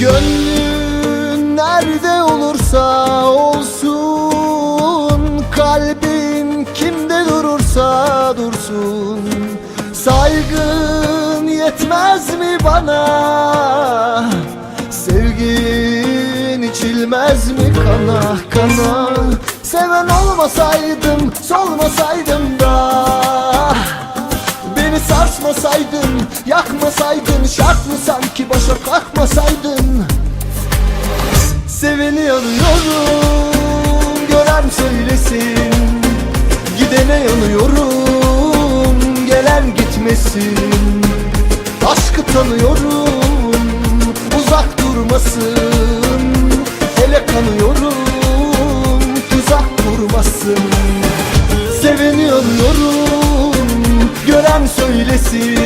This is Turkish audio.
Gönlün nerede olursa olsun Kalbin kimde durursa dursun. Saygın yetmez mi bana? Sevgin içilmez mi kana? Kana. Seven olmasaydım solmasaydım da. Beni sarsmasaydın, yakmasaydın Şart mı sanki? Başa kalkmasaydın Seveni arıyorum, gören söylesin Gidene yanıyorum, gelen gitmesin Aşkı tanıyorum, uzak durmasın Hele kanıyorum, tuzak kurmasın. Seveni arıyorum Gören söylesin